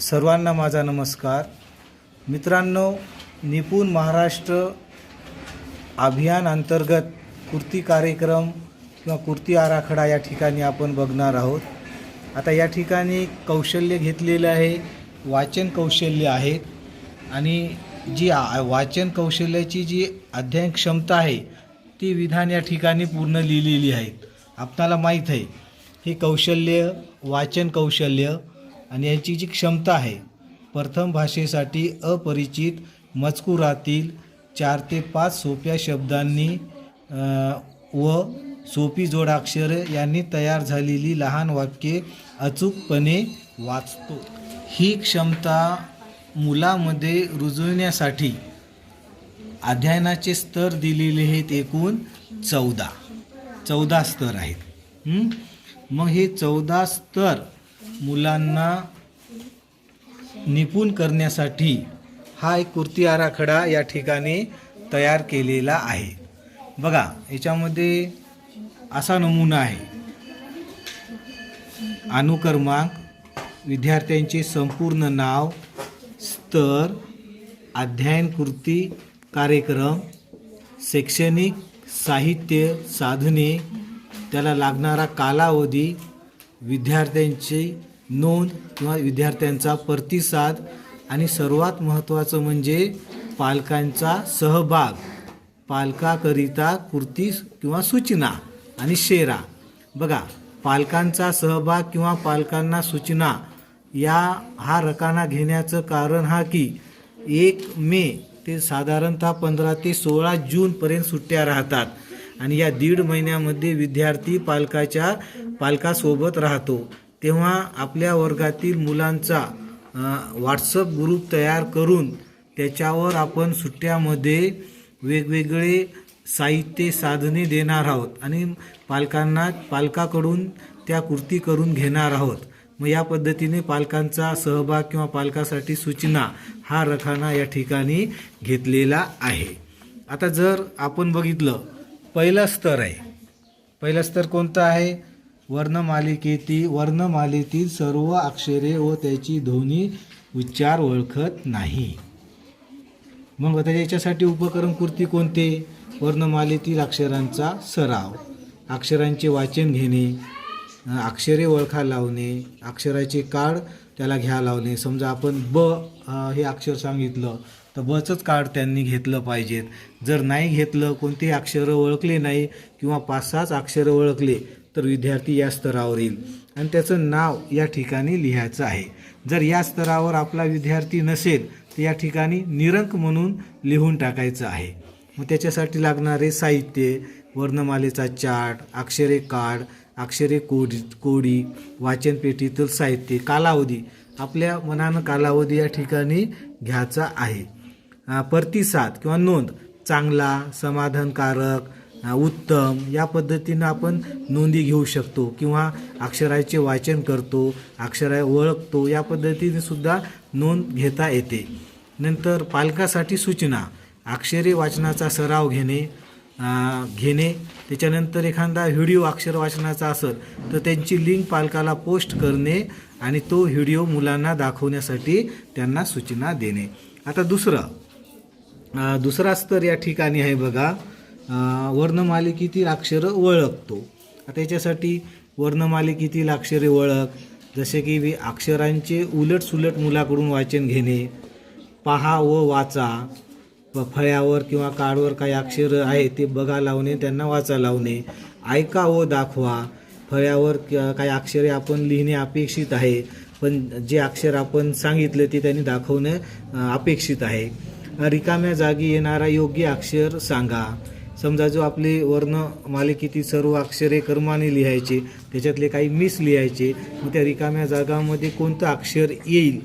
सर्वांना माझा नमस्कार. मित्रांनो निपुण महाराष्ट्र अभियान अंतर्गत कृती कार्यक्रम किंवा कृती आराखडा या ठिकाणी आपण बघणार आहोत. आता या ठिकाणी कौशल्य घेतलेलं आहे वाचन कौशल्य आहेत आणि जी आ वाचन कौशल्याची जी अध्ययन क्षमता आहे ती विधान या ठिकाणी पूर्ण लिहिलेली आहेत आपणाला माहीत आहे हे कौशल्य वाचन कौशल्य आणि यांची जी क्षमता आहे प्रथम भाषेसाठी अपरिचित मजकुरातील चार ते पाच सोप्या शब्दांनी व सोपी जोडाक्षरे यांनी तयार झालेली लहान वाक्ये अचूकपणे वाचतो. ही क्षमता मुलामध्ये रुजवण्यासाठी अध्ययनाचे स्तर दिलेले आहेत एकूण चौदा. चौदा स्तर आहेत. मग हे चौदा स्तर मुलांना निपुण करण्यासाठी हा एक कृती आराखडा या ठिकाणी तयार केलेला आहे. बघा याच्यामध्ये असा नमुना आहे. अनुक्रमांक विद्यार्थ्यांचे संपूर्ण नाव स्तर अध्ययन कृती कार्यक्रम शैक्षणिक साहित्य साधने त्याला लागणारा कालावधी विद्यार्थ्यांची नोंद किंवा विद्यार्थ्यांचा प्रतिसाद आणि सर्वात महत्त्वाचं म्हणजे पालकांचा सहभाग पालकाकरिता कृती किंवा सूचना आणि शेरा. बघा पालकांचा सहभाग किंवा पालकांना सूचना या हा रकाना घेण्याचं कारण हा की एक मे ते साधारणतः पंधरा ते सोळा जूनपर्यंत सुट्ट्या राहतात. आणि या दीड महिन्यामध्ये विद्यार्थी पालकाच्या पालकासोबत राहतो तेव्हा आपल्या वर्गातील मुलांचा व्हॉट्सअप ग्रुप तयार करून त्याच्यावर आपण सुट्ट्यामध्ये वेगवेगळे साहित्य साधने देणार आहोत आणि पालकांना पालकाकडून त्या कृती करून घेणार आहोत. मग या पद्धतीने पालकांचा सहभाग किंवा पालकासाठी सूचना हा रखाना या ठिकाणी घेतलेला आहे. आता जर आपण बघितलं पहिलं स्तर आहे. पहिलं स्तर कोणतं आहे? वर्णमालिकेतील वर्णमालेतील सर्व अक्षरे व त्याची ध्वनी उच्चार ओळखत नाही. मग आता याच्यासाठी उपकरण कृती कोणते? वर्णमालेतील अक्षरांचा सराव. अक्षरांचे वाचन घेणे अक्षरे ओळखा लावणे अक्षराचे कार्ड त्याला घ्या लावणे. समजा आपण ब हे अक्षर सांगितलं तर बचंच कार्ड त्यांनी घेतलं पाहिजेत. जर नाही घेतलं कोणतेही अक्षरं ओळखले नाही किंवा पाच सहाच अक्षरं ओळखले तर विद्यार्थी या स्तरावर येईल. आणि त्याचं नाव या ठिकाणी लिहायचं आहे. जर या स्तरावर आपला विद्यार्थी नसेल तर या ठिकाणी निरंक म्हणून लिहून टाकायचं आहे. मग त्याच्यासाठी लागणारे साहित्य वर्णमालेचा चार्ट अक्षरे कार्ड अक्षरे कोडी कोडी वाचनपेटीतील साहित्य कालावधी. आपल्या मनानं कालावधी या ठिकाणी घ्यायचा आहे. प्रतिसाद किंवा नोंद. चांगला समाधानकारक उत्तम. या पद्धतीनं आपण नोंदी घेऊ शकतो किंवा अक्षराचे वाचन करतो अक्षरा ओळखतो या पद्धतीने सुद्धा नोंद घेता येते. नंतर पालकासाठी सूचना. अक्षरे वाचनाचा सराव घेणे घेणे. त्याच्यानंतर एखादा व्हिडिओ अक्षर वाचनाचा असेल तर त्यांची लिंक पालकाला पोस्ट करणे आणि तो व्हिडिओ मुलांना दाखवण्यासाठी त्यांना सूचना देणे. आता दुसरं दुसरा स्तर या ठिकाणी आहे बघा. वर्णमालिकेतील अक्षरं ओळखतो. आता याच्यासाठी वर्णमालिकेतील अक्षरे ओळख जसे की वि- अक्षरांचे उलटसुलट मुलाकडून वाचन घेणे पहा व वाचा फळ्यावर किंवा कार्डवर काही अक्षरं आहे ते बघा लावणे त्यांना वाचा लावणे ऐका व दाखवा फळ्यावर काही अक्षरे आपण लिहिणे अपेक्षित आहे पण जे अक्षर आपण सांगितले ते त्यांनी दाखवणे अपेक्षित आहे. रिकाम्या जागी येणारा योग्य अक्षर सांगा. समजा जो आपले वर्ण मालिकेतील सर्व अक्षरे कर्माने लिहायचे त्याच्यातले काही मिस लिहायचे मग त्या रिकाम्या जागामध्ये कोणतं अक्षर येईल?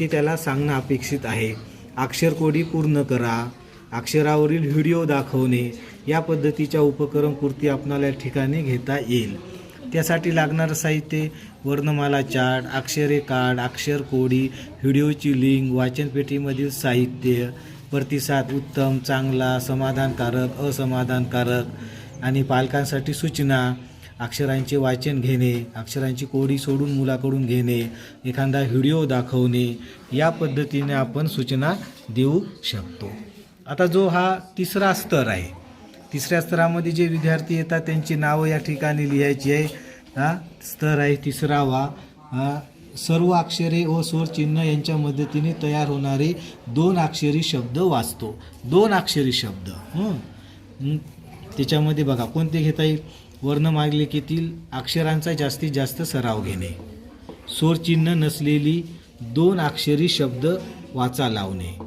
ते त्याला सांगणं अपेक्षित आहे. अक्षर कोडी पूर्ण करा. अक्षरावरील व्हिडिओ दाखवणे. या पद्धतीच्या उपक्रम कृती आपणाला या ठिकाणी घेता येईल. त्यासाठी लागणारं साहित्य वर्णमाला चार्ट अक्षरे कार्ड अक्षर कोडी व्हिडिओची लिंक वाचनपेटीमधील साहित्य प्रतिसाद उत्तम चांगला समाधानकारक असमाधानकारक आणि पालकांसाठी सूचना अक्षरांचे वाचन घेणे अक्षरांची कोडी सोडून मुलाकडून घेणे एखादा व्हिडिओ दाखवणे या पद्धतीने आपण सूचना देऊ शकतो. आता जो हा तिसरा स्तर आहे तिसऱ्या स्तरामध्ये जे विद्यार्थी येतात त्यांची नावं या ठिकाणी लिहायची आहे. हा स्तर आहे तिसरावा. हा सर्व अक्षरे व स्वर चिन्ह यांच्या मदतीने तयार होणारे दोन अक्षरी शब्द वाचतो. दोन अक्षरी शब्द. त्याच्यामध्ये बघा कोणते घेता येईल? वर्णमालिकेतील अक्षरांचा जास्तीत जास्त सराव घेणे. स्वरचिन्ह नसलेली दोन अक्षरी शब्द वाचा लावणे.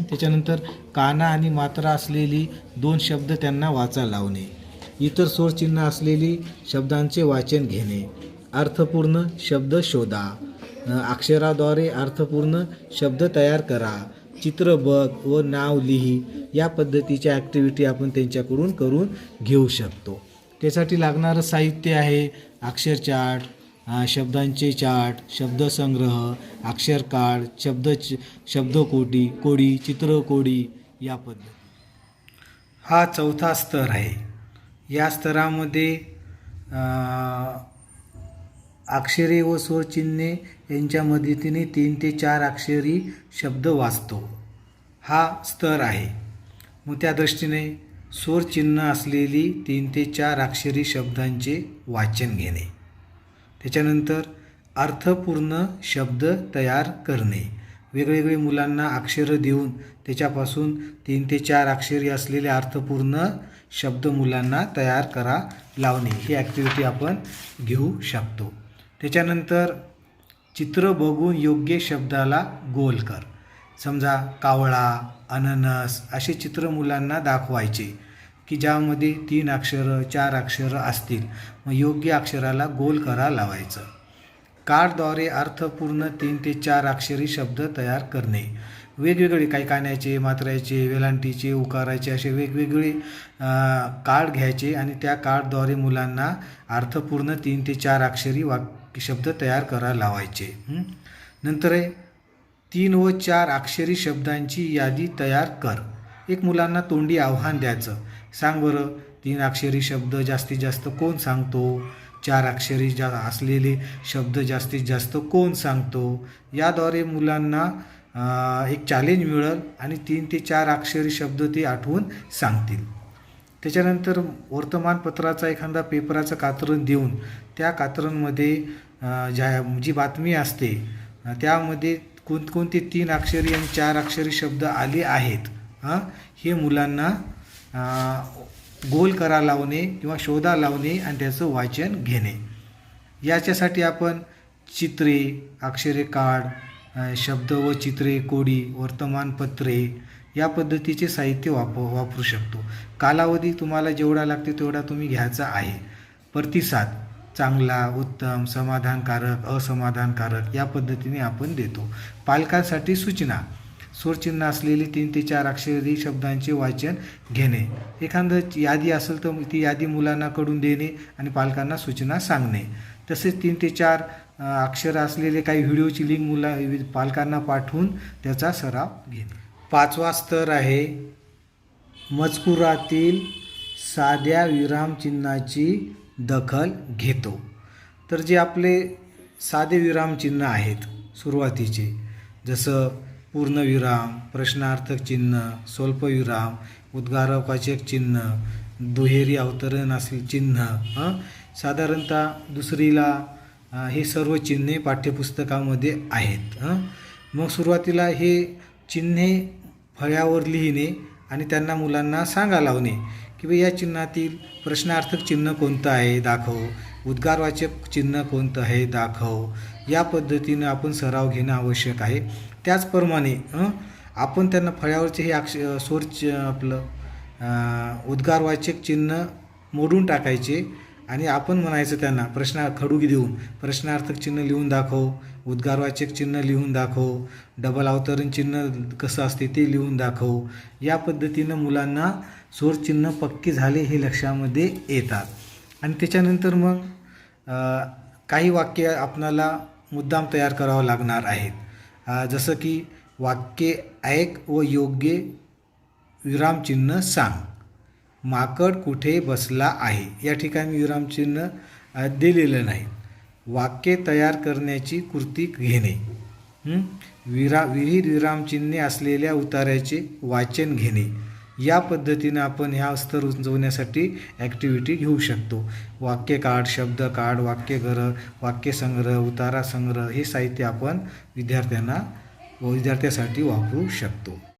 त्याच्यानंतर काना आणि मात्रा असलेली दोन शब्द त्यांना वाचा लावणे. इतर स्वरचिन्ह असलेली शब्दांचे वाचन घेणे. अर्थपूर्ण शब्द शोधा. अक्षराद्वारे अर्थपूर्ण शब्द तयार करा. चित्र बघ व नाव लिही. या पद्धतीच्या ॲक्टिव्हिटी आपण त्यांच्याकडून करून घेऊ शकतो. त्यासाठी लागणारं साहित्य आहे अक्षर चार्ट शब्दांचे चार्ट शब्दसंग्रह अक्षर कार्ड शब्द शब्दकोटी कोडी चित्रकोडी या पद्धती. हा चौथा स्तर आहे. या स्तरामध्ये अक्षरे व स्वरचिन्हे यांच्या मदतीने तीन ते चार अक्षरी शब्द वाचतो. हा स्तर आहे. मग त्या दृष्टीने स्वरचिन्ह असलेली तीन ते चार अक्षरी शब्दांचे वाचन घेणे. त्याच्यानंतर अर्थपूर्ण शब्द तयार करणे. वेगवेगळे मुलांना अक्षरं देऊन त्याच्यापासून तीन ते चार अक्षरी असलेले अर्थपूर्ण शब्द मुलांना तयार करा लावणे. ही ॲक्टिव्हिटी आपण घेऊ शकतो. त्याच्यानंतर चित्र बघून योग्य शब्दाला गोल कर. समजा कावळा अननस असे चित्र मुलांना दाखवायचे की ज्यामध्ये तीन अक्षरं चार अक्षरं असतील. मग योग्य अक्षराला गोल करा लावायचं. कार्डद्वारे अर्थपूर्ण तीन ते चार अक्षरी शब्द तयार करणे. वेगवेगळे काही कान्याचे मात्र्याचे वेलांटीचे उकाराचे असे वेगवेगळे कार्ड घ्यायचे आणि त्या कार्डद्वारे मुलांना अर्थपूर्ण तीन ते चार अक्षरी की शब्द तयार करा लावायचे. नंतर आहे तीन व चार अक्षरी शब्दांची यादी तयार कर. एक मुलांना तोंडी आव्हान द्यायचं. सांग बरं तीन अक्षरी शब्द जास्तीत जास्त कोण सांगतो? चार अक्षरी जा असलेले शब्द जास्तीत जास्त कोण सांगतो? याद्वारे मुलांना एक चॅलेंज मिळेल आणि तीन ते चार अक्षरी शब्द ते आठवून सांगतील. त्याच्यानंतर वर्तमानपत्राचा एखादा पेपराचं कातरण देऊन त्या कातरणमध्ये ज्या जी बातमी असते त्यामध्ये कोणकोणते तीन अक्षरी आणि चार अक्षरी शब्द आले आहेत हे मुलांना गोल करा लावणे किंवा शोधा लावणे आणि त्याचं वाचन घेणे. याच्यासाठी आपण चित्रे अक्षरे कार्ड शब्द व चित्रे कोडी वर्तमानपत्रे या पद्धतीचे साहित्य वाप वापरू शकतो. कालावधी तुम्हाला जेवढा लागते तेवढा तुम्ही घ्यायचा आहे. प्रतिसाद चांगला उत्तम समाधानकारक असमाधानकारक या पद्धतीने आपण देतो. पालकांसाठी सूचना. स्वरचिन्ह असलेली तीन ते चार अक्षरी शब्दांचे वाचन घेणे. एखादं यादी असेल तर ती यादी मुलांना कडून देणे आणि पालकांना सूचना सांगणे. तसेच तीन ते चार अक्षरं असलेले काही व्हिडिओची लिंक मुला पालकांना पाठवून त्याचा सराव घेणे. पाचवा स्तर आहे मजकुरातील साध्या विरामचिन्हाची दखल घेतो तर जे आपले साधे विरामचिन्ह आहेत सुरुवातीचे जसं पूर्णविराम प्रश्नार्थक चिन्ह स्वल्पविराम उद्गारवाचक चिन्ह दुहेरी अवतरण असेल चिन्ह हं? साधारणतः दुसरीला हे सर्व चिन्हे पाठ्यपुस्तकामध्ये आहेत मग सुरुवातीला हे चिन्हे फळ्यावर लिहिणे आणि त्यांना मुलांना सांगा लावणे. की बा या चिन्हातील प्रश्नार्थक चिन्ह कोणतं आहे? दाखव. उद्गारवाचक चिन्ह कोणतं आहे? दाखव. या पद्धतीनं आपण सराव घेणं आवश्यक आहे. त्याचप्रमाणे आपण त्यांना फळ्यावरचे हे अक्ष स्वर च- आपलं उद्गारवाचक चिन्ह मोडून टाकायचे आणि आपण म्हणायचं त्यांना प्रश्न खडू देऊन प्रश्नार्थक चिन्ह लिहून दाखव. उद्गारवाचक चिन्ह लिहून दाखव. डबल अवतरण चिन्ह कसं असते ते लिहून दाखव. या पद्धतीनं मुलांना स्वरचिन्ह पक्की झाले हे लक्षामध्ये येतात. आणि त्याच्यानंतर मग काही वाक्य आपणाला मुद्दाम तयार करावं लागणार आहेत. जसं की वाक्य ऐक व योग्य विरामचिन्ह सांग. माकड कुठे बसला आहे? या ठिकाणी विरामचिन्ह दिलेलं नाही. वाक्य तयार करण्याची कृती घेणे. विरा विहीर विरामचिन्हे असलेल्या उतार्याचे वाचन घेणे. या पद्धतीनं आपण ह्या स्तर उंचवण्यासाठी ॲक्टिव्हिटी घेऊ शकतो. वाक्य कार्ड शब्द कार्ड वाक्यग्रह वाक्यसंग्रह उतारा संग्रह हे साहित्य आपण विद्यार्थ्यांना व विद्यार्थ्यासाठी वापरू शकतो.